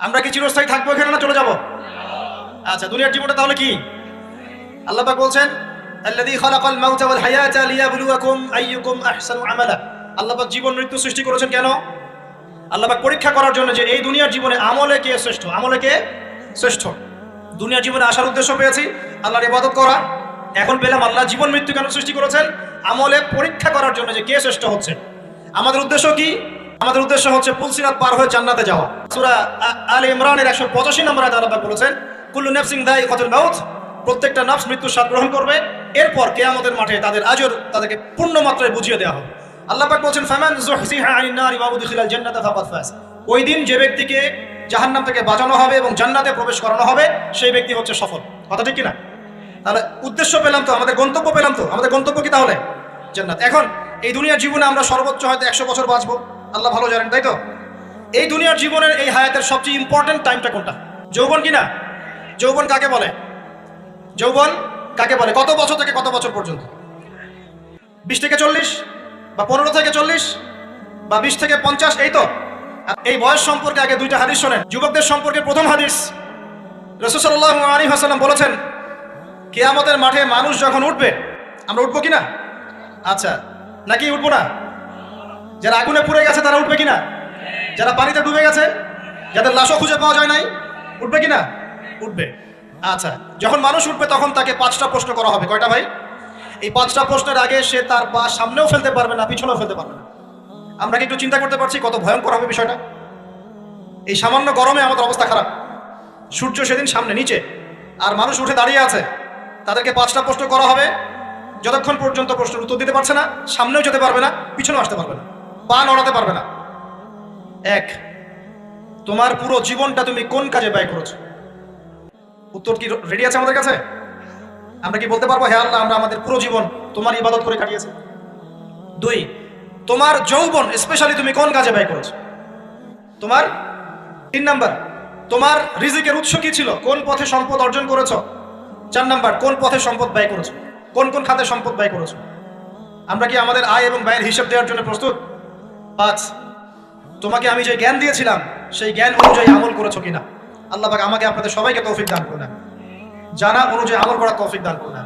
আমরা কি চিরস্থায়ী থাকব এখানে না চলে যাব? আচ্ছা দুনিয়ার জীবনটা তাহলে কি? আল্লাহ বলছেন সৃষ্টি করেছেন কেন? পরীক্ষা করার জন্য যে এই দুনিয়ার জীবনে আমলে কে শ্রেষ্ঠ? আমলে কে শ্রেষ্ঠ? দুনিয়ার জীবনে আসার উদ্দেশ্য পেয়েছি, আল্লাহর ইবাদত করা। এখন আল্লাহ জীবন মৃত্যু কেন সৃষ্টি করেছেন? আমলে পরীক্ষা করার জন্য যে কে শ্রেষ্ঠ হচ্ছে। আমাদের উদ্দেশ্য কি? আমাদের উদ্দেশ্য হচ্ছে পুলসিরাত পার হয়ে জান্নাতে যাওয়া। সুরা আলে ইমরানের 185 নম্বর আয়াতে বলেছেন, কুল্লু নাফসিন দায়িকাতুল মাউত, প্রত্যেকটা নফস মৃত্যুর স্বাদ গ্রহণ করবে। এরপর কেয়ামতের মাঠে তাদের আজর তাদেরকে পূর্ণ মাত্রায় বুঝিয়ে দেওয়া হবে। আল্লাহ পাক বলছেন, ফামান ফাজ। ওই দিন যে ব্যক্তিকে জাহান্নাম থেকে বাঁচানো হবে এবং জান্নাতে প্রবেশ করানো হবে, সেই ব্যক্তি হচ্ছে সফল। কথা ঠিক কিনা? তাহলে উদ্দেশ্য পেলাম তো, আমাদের গন্তব্য পেলাম তো। আমাদের গন্তব্য কি তাহলে? জান্নাত। এখন এই দুনিয়ার জীবনে আমরা সর্বোচ্চ হয়তো একশো বছর বাঁচবো। আল্লাহ ভালো জানেন, তাই তো? এই দুনিয়ার জীবনের এই হায়াতের সবচেয়ে ইম্পর্টেন্ট টাইমটা কোনটা? যৌবন কিনা যৌবন কাকে বলে? যৌবন কাকে বলে? কত বছর থেকে কত বছর পর্যন্ত? বিশ থেকে চল্লিশ বা পনেরো থেকে চল্লিশ বা বিশ থেকে পঞ্চাশ, এই তো? এই বয়স সম্পর্কে আগে দুইটা হাদিস শোনেন। যুবকদের সম্পর্কে প্রথম হাদিস রসুসাল্লাহ আলী হাসালাম বলেছেন, কেয়ামতের মাঠে মানুষ যখন উঠবে, আমরা উঠবো কিনা আচ্ছা নাকি উঠবো না? যারা আগুনে পুড়ে গেছে, তারা উঠবে কিনা? যারা পানিতে ডুবে গেছে, যাদের লাশও খুঁজে পাওয়া যায় নাই, উঠবে কিনা? উঠবে। আচ্ছা যখন মানুষ উঠবে, তখন তাকে পাঁচটা প্রশ্ন করা হবে। কয়টা ভাই? এই পাঁচটা প্রশ্নের আগে সে তার পা সামনেও ফেলতে পারবে না, পিছনেও ফেলতে পারবে না। আমরা কি একটু চিন্তা করতে পারছি কত ভয়ঙ্কর হবে বিষয়টা? এই সামান্য গরমে আমাদের অবস্থা খারাপ। সূর্য সেদিন সামনে, নিচে। আর মানুষ উঠে দাঁড়িয়ে আছে। তাদেরকে পাঁচটা প্রশ্ন করা হবে। যতক্ষণ পর্যন্ত প্রশ্নের উত্তর দিতে পারছে না, সামনেও যেতে পারবে না, পিছনেও আসতে পারবে না। পা নড়াতে পারবে না। এক, তোমার পুরো জীবনটা তুমি কোন কাজে ব্যয় করেছ? উত্তর কি রেডি আছে আমাদের কাছে? আমরা কি বলতে পারব হ্যাঁ আল্লাহ, আমরা আমাদের পুরো জীবন তোমার ইবাদত করে কাটিয়েছি? দুই, তোমার যৌবন স্পেশালি তুমি কোন কাজে ব্যয় করেছ? তোমার, তিন নাম্বার, তোমার রিজিকের উৎস কি ছিল? কোন পথে সম্পদ অর্জন করেছ? চার নাম্বার, কোন পথে সম্পদ ব্যয় করেছ? কোন কোন খাতে সম্পদ ব্যয় করেছ? আমরা কি আমাদের আয় এবং ব্যয়ের হিসাব দেওয়ার জন্য প্রস্তুত? পাঁচ তোমাকে আমি যে জ্ঞান দিয়েছিলাম, সেই জ্ঞান অনুযায়ী আমল করেছ কিনা? আল্লাহ আমাকে আপনাদের সবাইকে তৌফিক দান করুন। জানা অনুযায়ী আমল করা তৌফিক দান করুন।